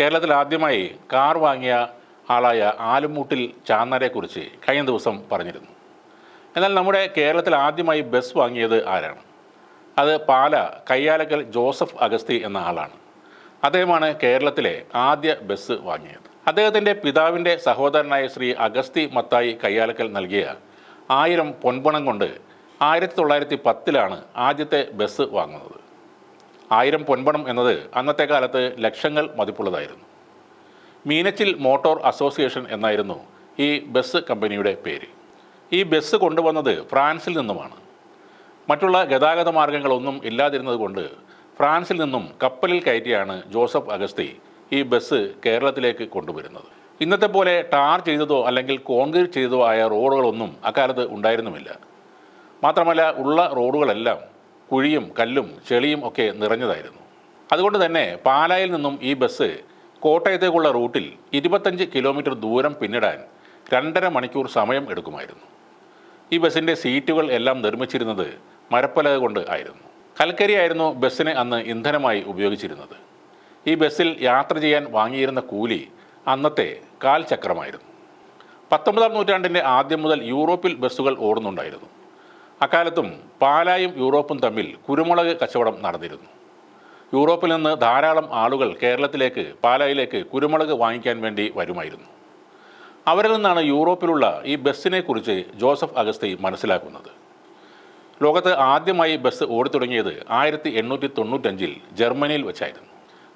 കേരളത്തിൽ ആദ്യമായി കാർ വാങ്ങിയ ആളായ ആലുമൂട്ടിൽ ചാന്നരെക്കുറിച്ച് കഴിഞ്ഞ ദിവസം പറഞ്ഞിരുന്നു. എന്നാൽ നമ്മുടെ കേരളത്തിൽ ആദ്യമായി ബസ് വാങ്ങിയത് ആരാണ്? അത് പാല കയ്യാലക്കൽ ജോസഫ് അഗസ്തി എന്ന ആളാണ്. അദ്ദേഹമാണ് കേരളത്തിലെ ആദ്യ ബസ് വാങ്ങിയത്. അദ്ദേഹത്തിന്റെ പിതാവിന്റെ സഹോദരനായ ശ്രീ അഗസ്തി മത്തായി കയ്യാലക്കൽ നൽകിയ ആയിരം പൊൻപണം കൊണ്ട് ആയിരത്തി തൊള്ളായിരത്തി പത്തിലാണ് ആദ്യത്തെ ബസ് വാങ്ങുന്നത്. ആയിരം പൊൻപണം എന്നത് അന്നത്തെ കാലത്ത് ലക്ഷങ്ങൾ മതിപ്പുള്ളതായിരുന്നു. മീനച്ചിൽ മോട്ടോർ അസോസിയേഷൻ എന്നായിരുന്നു ഈ ബസ് കമ്പനിയുടെ പേര്. ഈ ബസ് കൊണ്ടുവന്നത് ഫ്രാൻസിൽ നിന്നുമാണ്. മറ്റുള്ള ഗതാഗത മാർഗങ്ങളൊന്നും ഇല്ലാതിരുന്നത് കൊണ്ട് ഫ്രാൻസിൽ നിന്നും കപ്പലിൽ കയറ്റിയാണ് ജോസഫ് അഗസ്തി ഈ ബസ് കേരളത്തിലേക്ക് കൊണ്ടുവരുന്നത്. ഇന്നത്തെ പോലെ ടാർ ചെയ്തതോ അല്ലെങ്കിൽ കോൺക്രീറ്റ് ചെയ്തതോ ആയ റോഡുകളൊന്നും അക്കാലത്ത് ഉണ്ടായിരുന്നുമില്ല. മാത്രമല്ല ഉള്ള റോഡുകളെല്ലാം കുഴിയും കല്ലും ചെളിയും ഒക്കെ നിറഞ്ഞതായിരുന്നു. അതുകൊണ്ട് തന്നെ പാലായിൽ നിന്നും ഈ ബസ് കോട്ടയത്തേക്കുള്ള റൂട്ടിൽ ഇരുപത്തഞ്ച് കിലോമീറ്റർ ദൂരം പിന്നിടാൻ രണ്ടര മണിക്കൂർ സമയം എടുക്കുമായിരുന്നു. ഈ ബസ്സിന്റെ സീറ്റുകൾ എല്ലാം നിർമ്മിച്ചിരുന്നത് മരപ്പലക കൊണ്ട് ആയിരുന്നു. കൽക്കരിയായിരുന്നു ബസ്സിന് അന്ന് ഇന്ധനമായി ഉപയോഗിച്ചിരുന്നത്. ഈ ബസ്സിൽ യാത്ര ചെയ്യാൻ വാങ്ങിയിരുന്ന കൂലി അന്നത്തെ കാൽ ചക്രമായിരുന്നു പത്തൊമ്പതാം നൂറ്റാണ്ടിന്റെ ആദ്യം മുതൽ യൂറോപ്പിൽ ബസ്സുകൾ ഓടുന്നുണ്ടായിരുന്നു. അക്കാലത്തും പാലായും യൂറോപ്പും തമ്മിൽ കുരുമുളക് കച്ചവടം നടന്നിരുന്നു. യൂറോപ്പിൽ നിന്ന് ധാരാളം ആളുകൾ കേരളത്തിലേക്ക് പാലായിലേക്ക് കുരുമുളക് വാങ്ങിക്കാൻ വേണ്ടി വരുമായിരുന്നു. അവരിൽ നിന്നാണ് യൂറോപ്പിലുള്ള ഈ ബസ്സിനെ കുറിച്ച് ജോസഫ് അഗസ്തി മനസ്സിലാക്കുന്നത്. ലോകത്ത് ആദ്യമായി ബസ് ഓടിത്തുടങ്ങിയത് ആയിരത്തി എണ്ണൂറ്റി തൊണ്ണൂറ്റഞ്ചിൽ ജർമ്മനിയിൽ വെച്ചായിരുന്നു.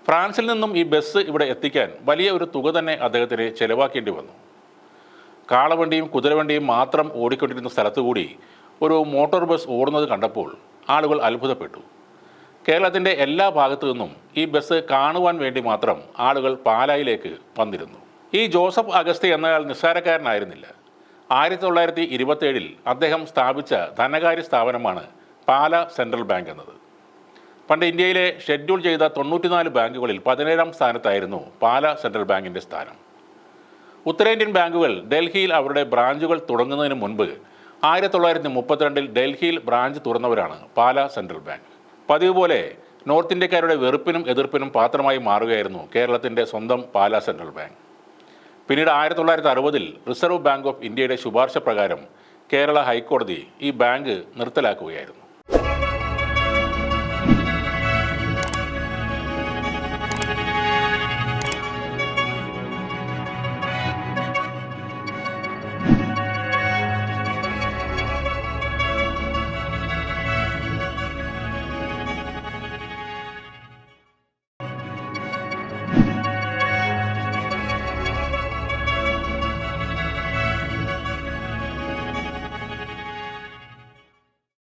ഫ്രാൻസിൽ നിന്നും ഈ ബസ് ഇവിടെ എത്തിക്കാൻ വലിയ ഒരു തുക തന്നെ അദ്ദേഹത്തിന് ചെലവാക്കേണ്ടി വന്നു. കാളവണ്ടിയും കുതിരവണ്ടിയും മാത്രം ഓടിക്കൊണ്ടിരുന്ന സ്ഥലത്തുകൂടി ഒരു മോട്ടോർ ബസ് ഓടുന്നത് കണ്ടപ്പോൾ ആളുകൾ അത്ഭുതപ്പെട്ടു. കേരളത്തിന്റെ എല്ലാ ഭാഗത്തു നിന്നും ഈ ബസ് കാണുവാൻ വേണ്ടി മാത്രം ആളുകൾ പാലായിലേക്ക് വന്നിരുന്നു. ഈ ജോസഫ് അഗസ്തി എന്നയാൾ നിസ്സാരക്കാരനായിരുന്നില്ല. ആയിരത്തി തൊള്ളായിരത്തി ഇരുപത്തേഴിൽ അദ്ദേഹം സ്ഥാപിച്ച ധനകാര്യ സ്ഥാപനമാണ് പാല സെൻട്രൽ ബാങ്ക് എന്നത്. പണ്ട് ഇന്ത്യയിലെ ഷെഡ്യൂൾ ചെയ്ത തൊണ്ണൂറ്റിനാല് ബാങ്കുകളിൽ പതിനേഴാം സ്ഥാനത്തായിരുന്നു പാല സെൻട്രൽ ബാങ്കിന്റെ സ്ഥാനം. ഉത്തരേന്ത്യൻ ബാങ്കുകൾ ഡൽഹിയിൽ അവരുടെ ബ്രാഞ്ചുകൾ തുടങ്ങുന്നതിന് മുൻപ് ആയിരത്തി തൊള്ളായിരത്തി മുപ്പത്തിരണ്ടിൽ ഡൽഹിയിൽ ബ്രാഞ്ച് തുറന്നവരാണ് പാല സെൻട്രൽ ബാങ്ക്. പതിവ് പോലെ നോർത്ത് ഇന്ത്യക്കാരുടെ വെറുപ്പിനും എതിർപ്പിനും പാത്രമായി മാറുകയായിരുന്നു കേരളത്തിന്റെ സ്വന്തം പാല സെൻട്രൽ ബാങ്ക്. പിന്നീട് ആയിരത്തി തൊള്ളായിരത്തി അറുപതിൽ റിസർവ് ബാങ്ക് ഓഫ് ഇന്ത്യയുടെ ശുപാർശ പ്രകാരം കേരള ഹൈക്കോടതി ഈ ബാങ്ക് നിർത്തലാക്കുകയായിരുന്നു.